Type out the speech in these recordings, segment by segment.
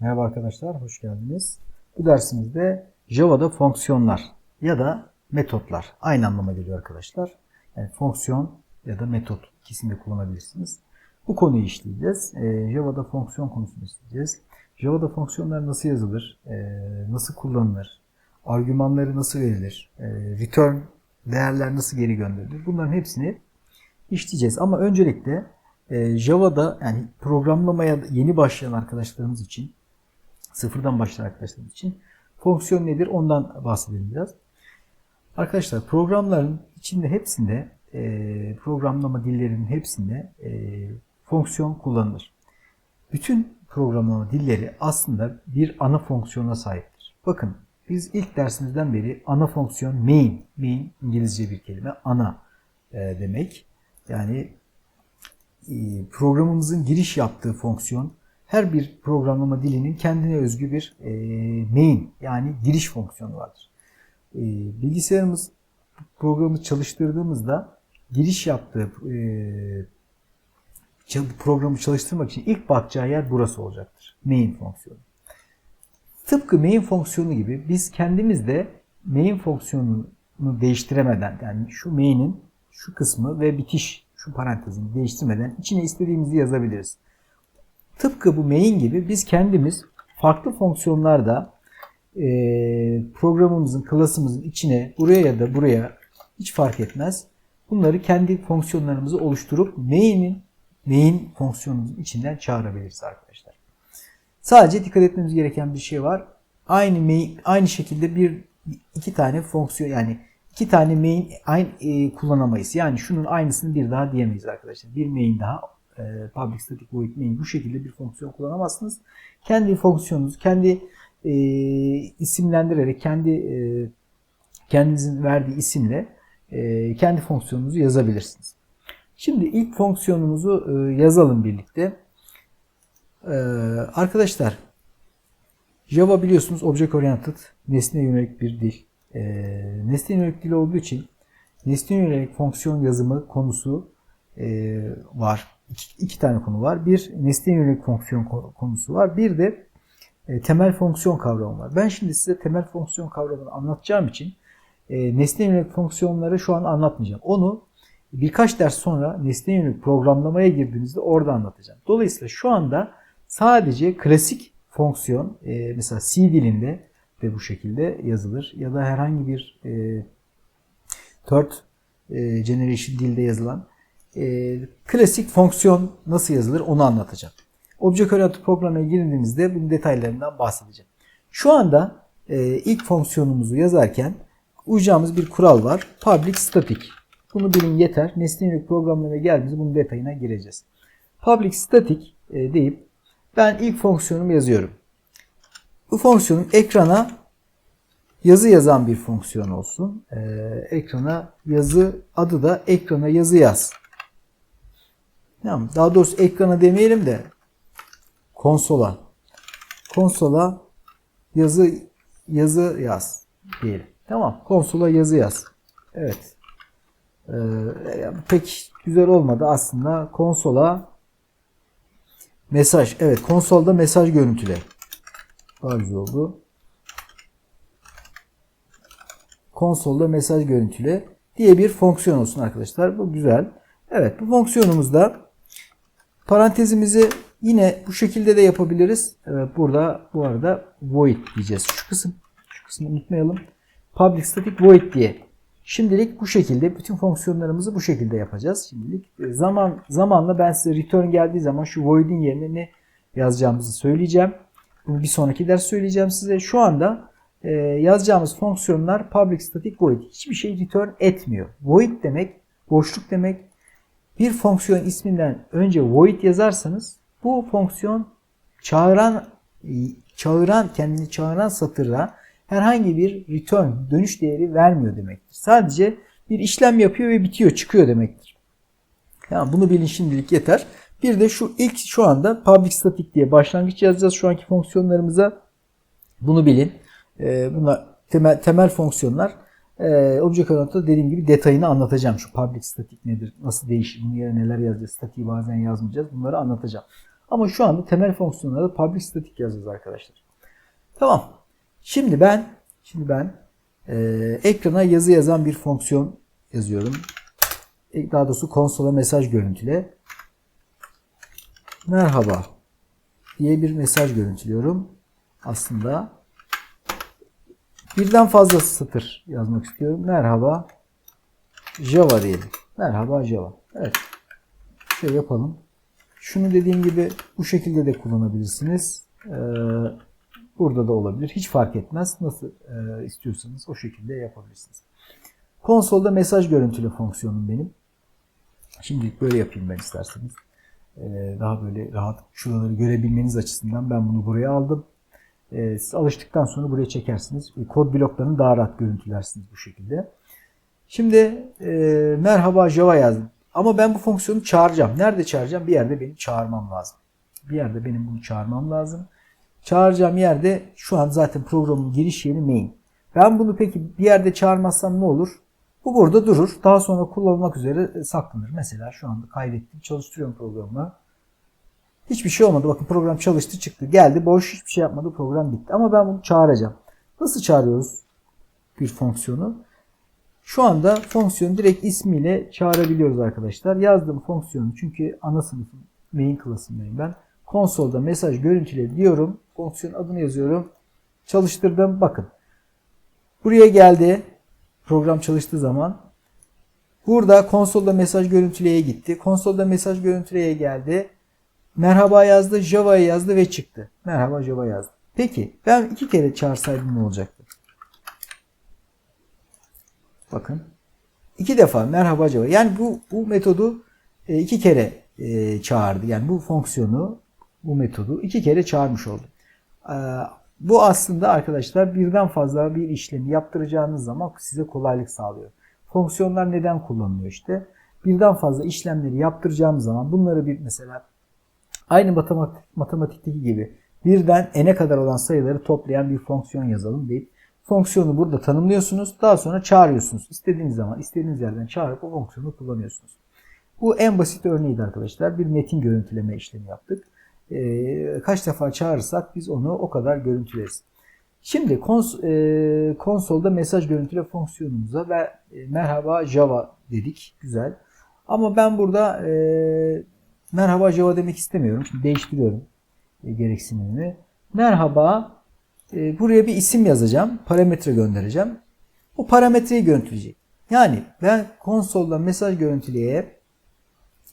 Merhaba arkadaşlar, hoş geldiniz. Bu dersimizde Java'da fonksiyonlar ya da metotlar aynı anlama geliyor arkadaşlar. Yani fonksiyon ya da metot ikisini de kullanabilirsiniz. Bu konuyu işleyeceğiz. Ee, Java'da fonksiyon konusunu işleyeceğiz. Java'da fonksiyonlar nasıl yazılır, ee, nasıl kullanılır, argümanları nasıl verilir, ee, return değerler nasıl geri gönderilir bunların hepsini işleyeceğiz. Ama öncelikle e, Java'da yani programlamaya yeni başlayan arkadaşlarımız için sıfırdan başlayan arkadaşlarımız için fonksiyon nedir ondan bahsedelim biraz. Arkadaşlar programların içinde hepsinde e, programlama dillerinin hepsinde e, fonksiyon kullanılır. Bütün programlama dilleri aslında bir ana fonksiyona sahiptir. Bakın biz ilk dersimizden beri ana fonksiyon main, main İngilizce bir kelime, ana e, demek. Yani e, programımızın giriş yaptığı fonksiyon her bir programlama dilinin kendine özgü bir e, main yani giriş fonksiyonu vardır. E, bilgisayarımız programı çalıştırdığımızda giriş yaptığı e, programı çalıştırmak için ilk bakacağı yer burası olacaktır. Main fonksiyonu. Tıpkı main fonksiyonu gibi biz kendimiz de main fonksiyonunu değiştiremeden yani şu main'in şu kısmı ve bitiş şu parantezini değiştirmeden içine istediğimizi yazabiliriz. Tıpkı bu main gibi biz kendimiz farklı fonksiyonlarda e, programımızın, klasımızın içine buraya ya da buraya hiç fark etmez. Bunları kendi fonksiyonlarımızı oluşturup main'in main fonksiyonumuzun içinden çağırabiliriz arkadaşlar. Sadece dikkat etmemiz gereken bir şey var. Aynı main, aynı şekilde bir iki tane fonksiyon yani iki tane main aynı e, kullanamayız. Yani şunun aynısını bir daha diyemeyiz arkadaşlar. Bir main daha e, public static void main bu şekilde bir fonksiyon kullanamazsınız. Kendi fonksiyonunuzu kendi e, isimlendirerek kendi e, kendinizin verdiği isimle e, kendi fonksiyonunuzu yazabilirsiniz. Şimdi ilk fonksiyonumuzu e, yazalım birlikte. E, arkadaşlar Java biliyorsunuz object oriented nesne yönelik bir dil. E, nesne yönelik dil olduğu için nesne yönelik fonksiyon yazımı konusu e, var. İki, iki tane konu var. Bir nesne yönelik fonksiyon ko- konusu var. Bir de e, temel fonksiyon kavramı var. Ben şimdi size temel fonksiyon kavramını anlatacağım için e, nesne yönelik fonksiyonları şu an anlatmayacağım. Onu birkaç ders sonra nesne yönelik programlamaya girdiğinizde orada anlatacağım. Dolayısıyla şu anda sadece klasik fonksiyon e, mesela C dilinde de bu şekilde yazılır ya da herhangi bir e, third e, generation dilde yazılan e, klasik fonksiyon nasıl yazılır onu anlatacağım. Object Oriented programına girdiğimizde bunun detaylarından bahsedeceğim. Şu anda e, ilk fonksiyonumuzu yazarken uyacağımız bir kural var. Public static. Bunu bilin yeter. Nesne yönelik programlamaya geldiğimizde bunun detayına gireceğiz. Public static e, deyip ben ilk fonksiyonumu yazıyorum. Bu fonksiyonum ekrana yazı yazan bir fonksiyon olsun. E, ekrana yazı adı da ekrana yazı yaz. Tamam. Daha doğrusu ekrana demeyelim de konsola. Konsola yazı yazı yaz diyelim. Tamam. Konsola yazı yaz. Evet. Ee, pek güzel olmadı aslında. Konsola mesaj. Evet. Konsolda mesaj görüntüle. Daha güzel oldu. Konsolda mesaj görüntüle diye bir fonksiyon olsun arkadaşlar. Bu güzel. Evet. Bu fonksiyonumuzda parantezimizi yine bu şekilde de yapabiliriz. Evet, burada bu arada void diyeceğiz. Şu kısım şu kısmı unutmayalım. Public static void diye. Şimdilik bu şekilde bütün fonksiyonlarımızı bu şekilde yapacağız. Şimdilik e, zaman zamanla ben size return geldiği zaman şu void'in yerine ne yazacağımızı söyleyeceğim. Bunu bir sonraki ders söyleyeceğim size. Şu anda e, yazacağımız fonksiyonlar public static void. Hiçbir şey return etmiyor. Void demek boşluk demek. Bir fonksiyon isminden önce void yazarsanız bu fonksiyon çağıran çağıran kendini çağıran satıra herhangi bir return dönüş değeri vermiyor demektir. Sadece bir işlem yapıyor ve bitiyor, çıkıyor demektir. Yani bunu bilin şimdilik yeter. Bir de şu ilk şu anda public static diye başlangıç yazacağız şu anki fonksiyonlarımıza. Bunu bilin. Ee, bunlar temel, temel fonksiyonlar. Ee, Object Oriented'da dediğim gibi detayını anlatacağım. Şu public static nedir? Nasıl değişir? Bunun yerine neler yazacağız? Statiği bazen yazmayacağız. Bunları anlatacağım. Ama şu anda temel fonksiyonlarda public static yazıyoruz arkadaşlar. Tamam. Şimdi ben şimdi ben e, ekrana yazı yazan bir fonksiyon yazıyorum. E, Daha doğrusu konsola mesaj görüntüle. Merhaba diye bir mesaj görüntülüyorum. Aslında birden fazla satır yazmak istiyorum. Merhaba Java diyelim. Merhaba Java. Evet. Şöyle yapalım. Şunu dediğim gibi bu şekilde de kullanabilirsiniz. Ee, burada da olabilir. Hiç fark etmez. Nasıl e, istiyorsanız o şekilde yapabilirsiniz. Konsolda mesaj görüntülü fonksiyonum benim. Şimdilik böyle yapayım ben isterseniz. Ee, daha böyle rahat şuraları görebilmeniz açısından ben bunu buraya aldım. Ee, siz alıştıktan sonra buraya çekersiniz. Kod bloklarını daha rahat görüntülersiniz bu şekilde. Şimdi e, merhaba Java yazdım. Ama ben bu fonksiyonu çağıracağım. Nerede çağıracağım? Bir yerde benim çağırmam lazım. Bir yerde benim bunu çağırmam lazım. Çağıracağım yerde şu an zaten programın giriş yeri main. Ben bunu peki bir yerde çağırmazsam ne olur? Bu burada durur. Daha sonra kullanılmak üzere saklanır. Mesela şu anda kaydettim. Çalıştırıyorum programı. Hiçbir şey olmadı. Bakın program çalıştı çıktı. Geldi boş hiçbir şey yapmadı. Program bitti. Ama ben bunu çağıracağım. Nasıl çağırıyoruz bir fonksiyonu? Şu anda fonksiyonu direkt ismiyle çağırabiliyoruz arkadaşlar. Yazdığım fonksiyonu çünkü ana sınıfın main klasındayım ben. Konsolda mesaj görüntüle diyorum. Fonksiyon adını yazıyorum. Çalıştırdım. Bakın. Buraya geldi. Program çalıştığı zaman. Burada konsolda mesaj görüntüleye gitti. Konsolda mesaj görüntüleye geldi. Merhaba yazdı. Java'ya yazdı ve çıktı. Merhaba Java yazdı. Peki ben iki kere çağırsaydım ne olacaktı? Bakın. iki defa merhaba Java. Yani bu, bu metodu e, iki kere e, çağırdı. Yani bu fonksiyonu, bu metodu iki kere çağırmış oldu. E, bu aslında arkadaşlar birden fazla bir işlemi yaptıracağınız zaman size kolaylık sağlıyor. Fonksiyonlar neden kullanılıyor işte? Birden fazla işlemleri yaptıracağımız zaman bunları bir mesela aynı matematik, matematikteki gibi birden n'e kadar olan sayıları toplayan bir fonksiyon yazalım deyip fonksiyonu burada tanımlıyorsunuz. Daha sonra çağırıyorsunuz. İstediğiniz zaman istediğiniz yerden çağırıp o fonksiyonu kullanıyorsunuz. Bu en basit örneğiydi arkadaşlar. Bir metin görüntüleme işlemi yaptık. Ee, kaç defa çağırırsak biz onu o kadar görüntüleriz. Şimdi kons e, konsolda mesaj görüntüle fonksiyonumuza ve e, merhaba Java dedik. Güzel. Ama ben burada e, merhaba Java demek istemiyorum. Şimdi değiştiriyorum e, gereksinimimi. Merhaba e, buraya bir isim yazacağım. Parametre göndereceğim. O parametreyi görüntüleyecek. Yani ben konsolda mesaj görüntüleye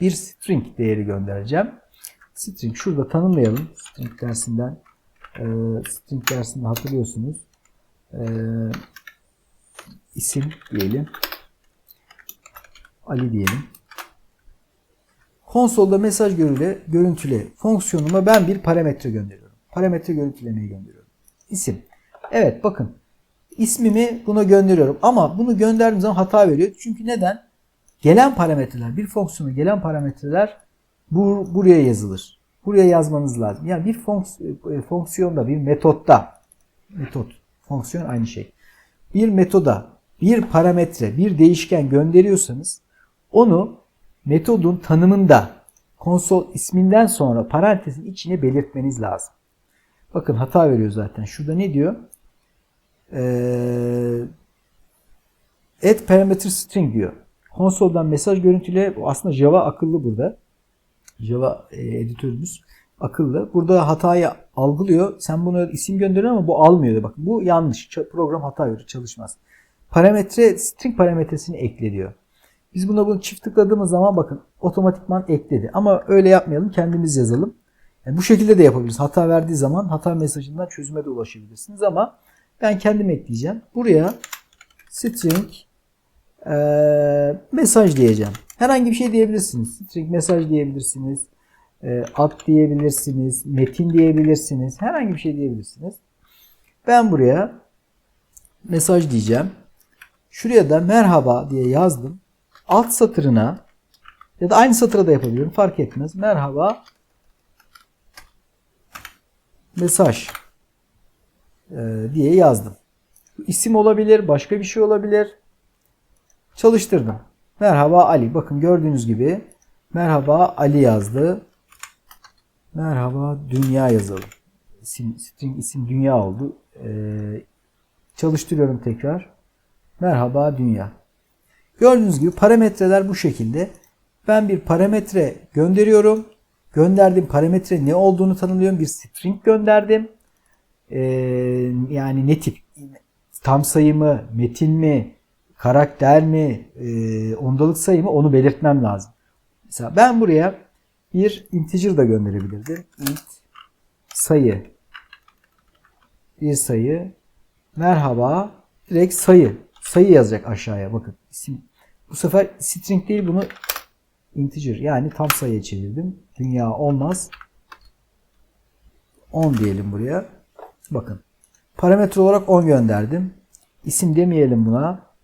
bir string değeri göndereceğim. String şurada tanımlayalım. String dersinden e, string dersinde hatırlıyorsunuz. E, isim diyelim. Ali diyelim. Konsolda mesaj görüle, görüntüle fonksiyonuma ben bir parametre gönderiyorum. Parametre görüntülemeyi gönderiyorum. İsim. Evet bakın. ismimi buna gönderiyorum. Ama bunu gönderdiğim zaman hata veriyor. Çünkü neden? Gelen parametreler, bir fonksiyona gelen parametreler bu, buraya yazılır. Buraya yazmanız lazım. Yani bir fonks, e, fonksiyonda, bir metotta, metot, fonksiyon aynı şey. Bir metoda bir parametre, bir değişken gönderiyorsanız onu metodun tanımında konsol isminden sonra parantezin içine belirtmeniz lazım. Bakın hata veriyor zaten. Şurada ne diyor? Ee, add parameter string diyor. Konsoldan mesaj görüntüle aslında Java akıllı burada. Java e, editörümüz akıllı. Burada hatayı algılıyor. Sen bunu isim gönderiyorsun ama bu almıyor. Bak bu yanlış. Program hata verir, çalışmaz. Parametre string parametresini ekle diyor. Biz buna bunu çift tıkladığımız zaman bakın otomatikman ekledi. Ama öyle yapmayalım. Kendimiz yazalım. Yani bu şekilde de yapabiliriz. Hata verdiği zaman hata mesajından çözüme de ulaşabilirsiniz ama ben kendim ekleyeceğim. Buraya string e, mesaj diyeceğim. Herhangi bir şey diyebilirsiniz. String mesaj diyebilirsiniz. E, ad diyebilirsiniz. Metin diyebilirsiniz. Herhangi bir şey diyebilirsiniz. Ben buraya mesaj diyeceğim. Şuraya da merhaba diye yazdım. Alt satırına ya da aynı satıra da yapabiliyorum. Fark etmez. Merhaba mesaj e, diye yazdım. İsim olabilir, başka bir şey olabilir. Çalıştırdım. Merhaba Ali. Bakın gördüğünüz gibi merhaba Ali yazdı. Merhaba dünya yazalım. İsim, string isim dünya oldu. Ee, çalıştırıyorum tekrar. Merhaba dünya. Gördüğünüz gibi parametreler bu şekilde. Ben bir parametre gönderiyorum. Gönderdiğim parametre ne olduğunu tanımlıyorum. Bir string gönderdim. Ee, yani ne tip? Tam sayı mı? Metin mi? Karakter mi? E, ondalık sayı mı? Onu belirtmem lazım. Mesela ben buraya bir integer da gönderebilirdim. int sayı bir sayı merhaba direkt sayı sayı yazacak aşağıya bakın isim bu sefer string değil bunu integer yani tam sayıya çevirdim dünya olmaz 10 diyelim buraya bakın parametre olarak 10 gönderdim isim demeyelim buna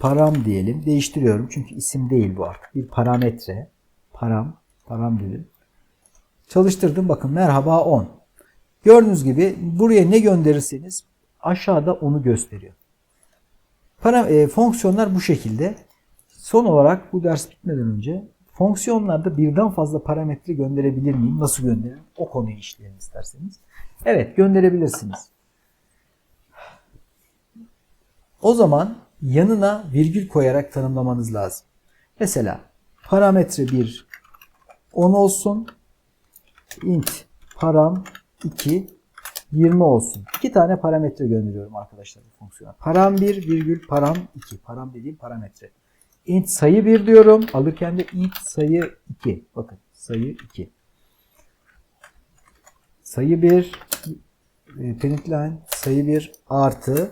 param diyelim. Değiştiriyorum çünkü isim değil bu artık. Bir parametre. Param. Param dedim. Çalıştırdım. Bakın merhaba 10. Gördüğünüz gibi buraya ne gönderirseniz aşağıda onu gösteriyor. Para, e, fonksiyonlar bu şekilde. Son olarak bu ders bitmeden önce fonksiyonlarda birden fazla parametre gönderebilir miyim? Nasıl gönderirim? O konuyu işleyelim isterseniz. Evet gönderebilirsiniz. O zaman yanına virgül koyarak tanımlamanız lazım. Mesela parametre 1 10 olsun. int param 2 20 olsun. İki tane parametre gönderiyorum arkadaşlar bu fonksiyona. Param 1 virgül param 2. Param dediğim parametre. int sayı 1 diyorum. Alırken de int sayı 2. Bakın sayı 2. Sayı 1 e, line sayı 1 artı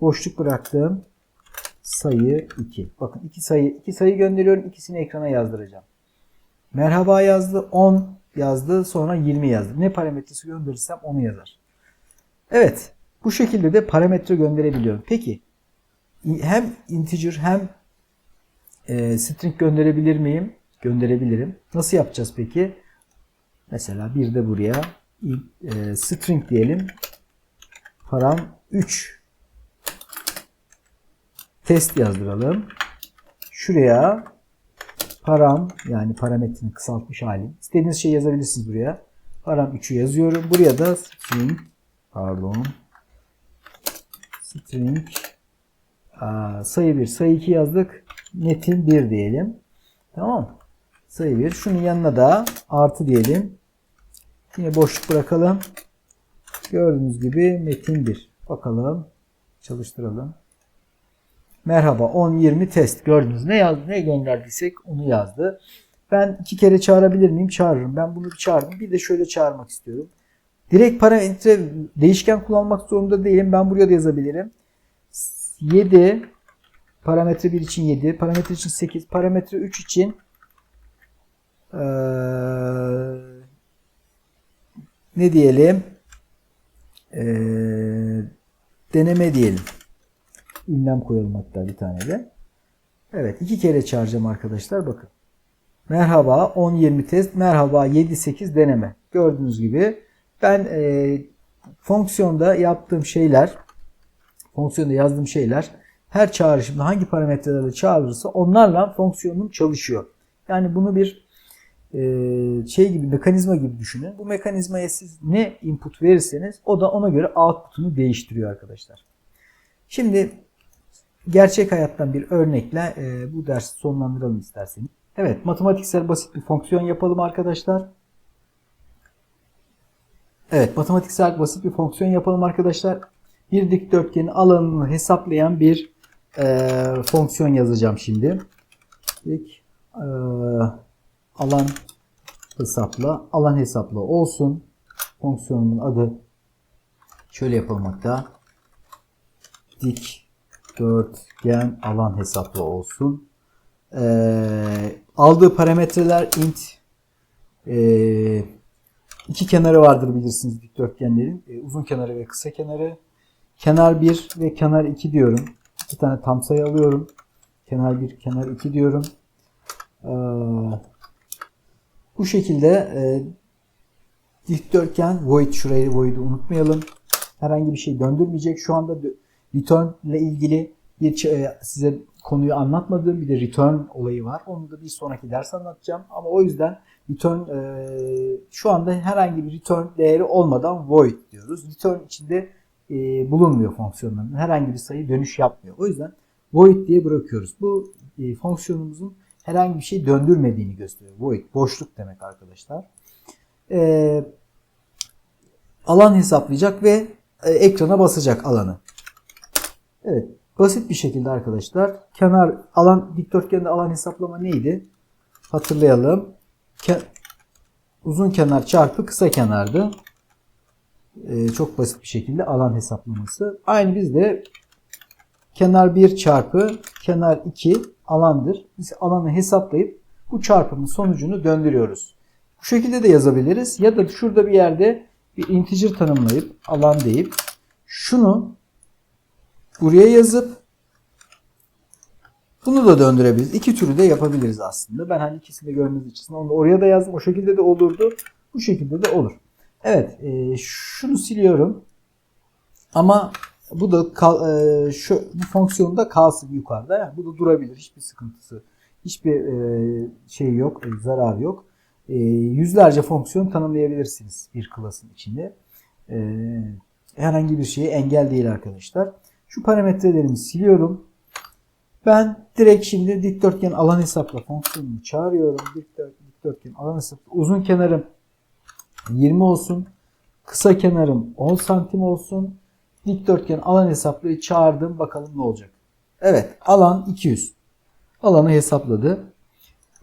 boşluk bıraktım. Sayı 2. Bakın iki sayı iki sayı gönderiyorum. İkisini ekrana yazdıracağım. Merhaba yazdı. 10 yazdı. Sonra 20 yazdı. Ne parametresi gönderirsem onu yazar. Evet. Bu şekilde de parametre gönderebiliyorum. Peki hem integer hem e, string gönderebilir miyim? Gönderebilirim. Nasıl yapacağız peki? Mesela bir de buraya e, string diyelim. Param 3 test yazdıralım. Şuraya param yani parametrenin kısaltmış hali. İstediğiniz şey yazabilirsiniz buraya. Param 3'ü yazıyorum. Buraya da string pardon string sayı 1 sayı 2 yazdık. Netin 1 diyelim. Tamam Sayı 1. Şunun yanına da artı diyelim. Yine boşluk bırakalım. Gördüğünüz gibi metin 1. Bakalım. Çalıştıralım. Merhaba 10-20 test gördünüz. Ne yazdı ne gönderdiysek onu yazdı. Ben iki kere çağırabilir miyim? Çağırırım. Ben bunu bir çağırdım. Bir de şöyle çağırmak istiyorum. Direkt parametre değişken kullanmak zorunda değilim. Ben buraya da yazabilirim. 7 parametre 1 için 7 parametre için 8 parametre 3 için ee, ne diyelim ee, deneme diyelim ünlem koyalım hatta bir tane de. Evet iki kere çağıracağım arkadaşlar bakın. Merhaba 10-20 test. Merhaba 7-8 deneme. Gördüğünüz gibi ben e, fonksiyonda yaptığım şeyler fonksiyonda yazdığım şeyler her çağrışımda hangi parametrelerle çağrılırsa onlarla fonksiyonum çalışıyor. Yani bunu bir e, şey gibi mekanizma gibi düşünün. Bu mekanizmaya siz ne input verirseniz o da ona göre output'unu değiştiriyor arkadaşlar. Şimdi gerçek hayattan bir örnekle e, bu dersi sonlandıralım isterseniz. Evet matematiksel basit bir fonksiyon yapalım arkadaşlar. Evet matematiksel basit bir fonksiyon yapalım arkadaşlar. Bir dikdörtgenin alanını hesaplayan bir e, fonksiyon yazacağım şimdi. Dik e, alan hesapla alan hesapla olsun. Fonksiyonumun adı şöyle yapalım hatta. Dik dörtgen alan hesaplı olsun. Ee, aldığı parametreler int e, iki kenarı vardır bilirsiniz dikdörtgenlerin. E, uzun kenarı ve kısa kenarı. Kenar 1 ve kenar 2 diyorum. İki tane tam sayı alıyorum. Kenar 1, kenar 2 diyorum. Ee, bu şekilde e, dikdörtgen void şurayı void'u unutmayalım. Herhangi bir şey döndürmeyecek. Şu anda return ile ilgili bir e, size konuyu anlatmadığım bir de return olayı var. Onu da bir sonraki ders anlatacağım. Ama o yüzden return e, şu anda herhangi bir return değeri olmadan void diyoruz. Return içinde e, bulunmuyor fonksiyonların. Herhangi bir sayı dönüş yapmıyor. O yüzden void diye bırakıyoruz. Bu fonksiyonumuzun herhangi bir şey döndürmediğini gösteriyor. Void boşluk demek arkadaşlar. Alan hesaplayacak ve ekrana basacak alanı. Evet. Basit bir şekilde arkadaşlar. Kenar alan dikdörtgende alan hesaplama neydi? Hatırlayalım. Ke- uzun kenar çarpı kısa kenardı. Ee, çok basit bir şekilde alan hesaplaması. Aynı bizde kenar 1 çarpı kenar 2 alandır. Biz alanı hesaplayıp bu çarpımın sonucunu döndürüyoruz. Bu şekilde de yazabiliriz. Ya da şurada bir yerde bir integer tanımlayıp alan deyip şunu buraya yazıp bunu da döndürebiliriz. İki türlü de yapabiliriz aslında. Ben hani ikisini de görmeniz için onu oraya da yazdım. O şekilde de olurdu. Bu şekilde de olur. Evet. E, şunu siliyorum. Ama bu da kal, e, şu bu fonksiyonda kalsın yukarıda. Yani bu da durabilir. Hiçbir sıkıntısı, hiçbir e, şey yok, e, zarar yok. E, yüzlerce fonksiyon tanımlayabilirsiniz bir klasın içinde. E, herhangi bir şeye engel değil arkadaşlar. Şu parametrelerimi siliyorum. Ben direkt şimdi dikdörtgen alan hesapla fonksiyonunu çağırıyorum. Dikdör- Dikdörtgen alan hesapla. Uzun kenarım 20 olsun. Kısa kenarım 10 santim olsun. Dikdörtgen alan hesaplayı çağırdım. Bakalım ne olacak. Evet. Alan 200. Alanı hesapladı.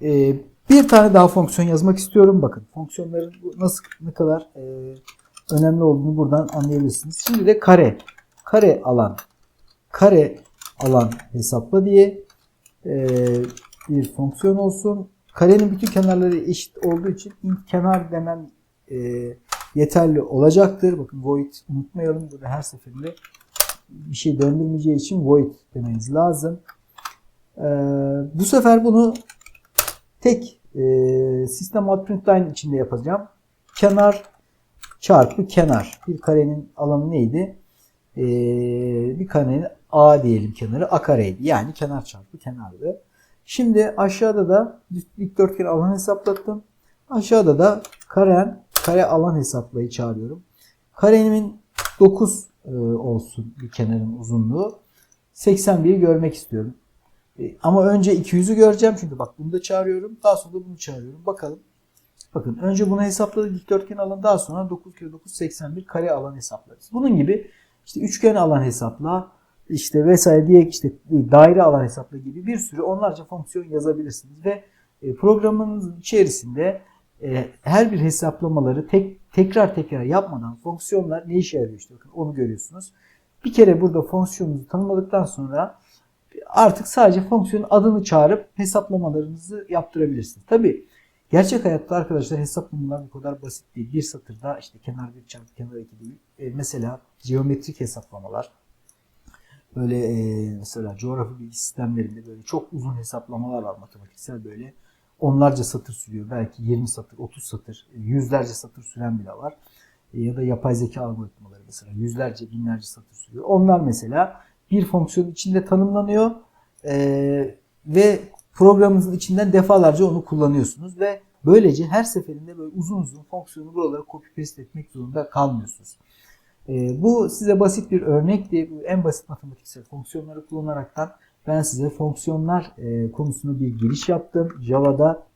Ee, bir tane daha fonksiyon yazmak istiyorum. Bakın fonksiyonların nasıl ne kadar e, önemli olduğunu buradan anlayabilirsiniz. Şimdi de kare. Kare alan. Kare alan hesapla diye e, bir fonksiyon olsun. Karenin bütün kenarları eşit olduğu için int kenar demem e, yeterli olacaktır. Bakın void unutmayalım. Burada her seferinde bir şey döndürmeyeceği için void demeniz lazım. E, bu sefer bunu tek e, sistem out println içinde yapacağım. Kenar çarpı kenar. Bir karenin alanı neydi? Ee, bir karenin A diyelim kenarı A kareydi. Yani kenar çarpı kenardı. Şimdi aşağıda da dikdörtgen alan hesaplattım. Aşağıda da karen kare alan hesaplayı çağırıyorum. Karenin 9 e, olsun bir kenarın uzunluğu. 81'i görmek istiyorum. E, ama önce 200'ü göreceğim çünkü bak bunu da çağırıyorum. Daha sonra da bunu çağırıyorum. Bakalım. Bakın önce bunu hesapladık dikdörtgen alan daha sonra 9 kere 9 81 kare alan hesaplarız. Bunun gibi işte üçgen alan hesapla işte vesaire diye işte daire alan hesapla gibi bir sürü onlarca fonksiyon yazabilirsiniz ve e, programınızın içerisinde e, her bir hesaplamaları tek tekrar tekrar yapmadan fonksiyonlar ne işe yarıyor işte bakın onu görüyorsunuz. Bir kere burada fonksiyonunuzu tanımladıktan sonra artık sadece fonksiyonun adını çağırıp hesaplamalarınızı yaptırabilirsiniz. Tabi gerçek hayatta arkadaşlar hesaplamalar bu kadar basit değil. Bir satırda işte kenar bir çarpı kenar iki değil. E, mesela geometrik hesaplamalar böyle e, mesela coğrafi bilgi sistemlerinde böyle çok uzun hesaplamalar var matematiksel böyle onlarca satır sürüyor. Belki 20 satır, 30 satır, yüzlerce satır süren bile var. E, ya da yapay zeka algoritmaları mesela yüzlerce, binlerce satır sürüyor. Onlar mesela bir fonksiyon içinde tanımlanıyor e, ve programınızın içinden defalarca onu kullanıyorsunuz ve böylece her seferinde böyle uzun uzun fonksiyonu buralara copy paste etmek zorunda kalmıyorsunuz. E, bu size basit bir örnekti. En basit matematiksel fonksiyonları kullanaraktan ben size fonksiyonlar e, konusunda bir giriş yaptım. Java'da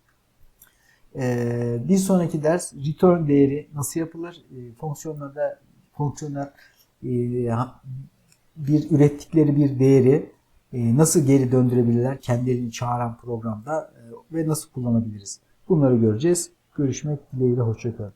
e, bir sonraki ders return değeri nasıl yapılır? E, fonksiyonlarda fonksiyonlar e, bir ürettikleri bir değeri e, nasıl geri döndürebilirler kendilerini çağıran programda e, ve nasıl kullanabiliriz? Bunları göreceğiz. Görüşmek dileğiyle hoşçakalın.